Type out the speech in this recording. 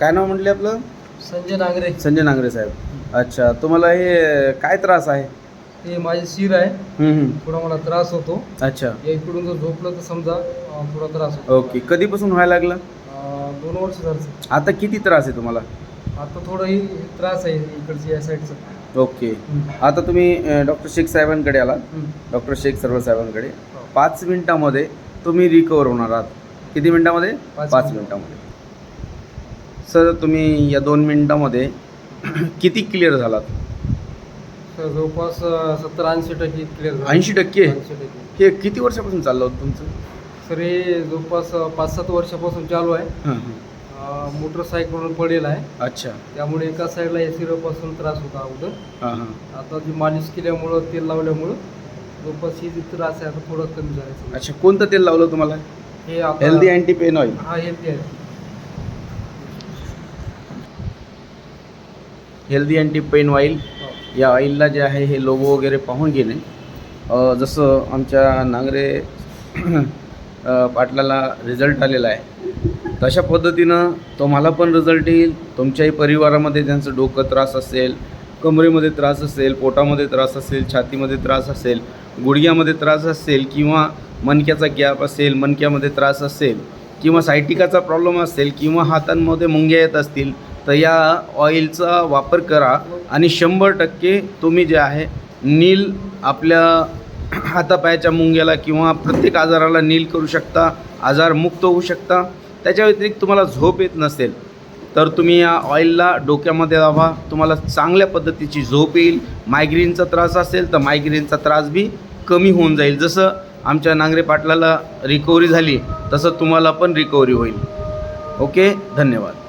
काय नाव म्हटले आपलं? संजय नांगरे. संजय नांगरे साहेब. अच्छा तुम्हाला हे काय त्रास आहे? हे माझे शिर आहे. हम्म, हम्म. थोडा मला त्रास होतो. अच्छा. या इकडून जर झोपलं तर समजा अं, थोडा त्रास होतो. ओके. कधीपासून व्हायला लागलं? अं, दोन वर्ष झालं आता किती त्रास आहे तुम्हाला? आता थोडाही त्रास आहे इकडची या साईडचा. ओके. आता तुम्ही डॉक्टर शेख साहेबांकडे आलात. डॉक्टर शेख सर्व साहेबांकडे. हो. पाच मिनिटामध्ये तुम्ही रिकवर होणार आहात. किती मिनिटामध्ये? पाच पाच मिनिट. मिनिटामध्ये. सर तुम्ही या दोन मिनिटामध्ये किती क्लिअर झालात? तर जवळपास सत्तर ऐंशी टक्के क्लिअर ऐंशी टक्के? ऐंशी टक्के. हे किती वर्षापासून चाललं होतं तुमचं? सर हे जवळपास पाच सात वर्षापासून चालू आहे. हां हां. अं, मोटरसायकलवरून पडेल आहे. अच्छा. त्यामुळे एका साईडला या शिरापासून त्रास होता अगोदर. हां हां. आता जी मालिश केल्यामुळं तेल लावल्यामुळं जवळपास ही जी त्रास आहे आता थोडं कमी झाला अच्छा कोणतं तेल लावलं तुम्हाला? हे हेल्दी अँटी पेन ऑइल हा हेल्दी आहे. हेल्दी अँटी पेन ऑइल या ऑइलला जे आहे हे लोगो वगैरे पाहून घेणे. जसं आमच्या नांगरे पाटलाला रिझल्ट आलेला आहे तशा पद्धतीनं तुम्हाला पण रिझल्ट येईल. तुमच्याही परिवारामध्ये त्यांचं डोकं त्रास असेल कमरेमध्ये त्रास असेल पोटामध्ये त्रास असेल छातीमध्ये त्रास असेल गुडघ्यामध्ये त्रास असेल किंवा मणक्याचा गॅप असेल मणक्यामध्ये त्रास असेल किंवा सायटिकाचा प्रॉब्लेम असेल किंवा हातांमध्ये मुंग्या येत असतील तर या ऑइलचा वापर करा आणि शंभर टक्के तुम्ही जे आहे नील आपल्या हातापायाच्या मुंग्याला किंवा प्रत्येक आजाराला नील करू शकता आजारमुक्त होऊ शकता. त्याच्या व्यतिरिक्त तुम्हाला झोप येत नसेल तर तुम्ही या ऑइलला डोक्यामध्ये लावा. तुम्हाला चांगल्या पद्धतीची झोप येईल. मायग्रेनचा त्रास असेल तर मायग्रेनचा त्रास बी कमी होऊन जाईल. जसं आमच्या नांगरे पाटलाला रिकव्हरी झाली तसं तुम्हाला पण रिकव्हरी होईल. ओके धन्यवाद.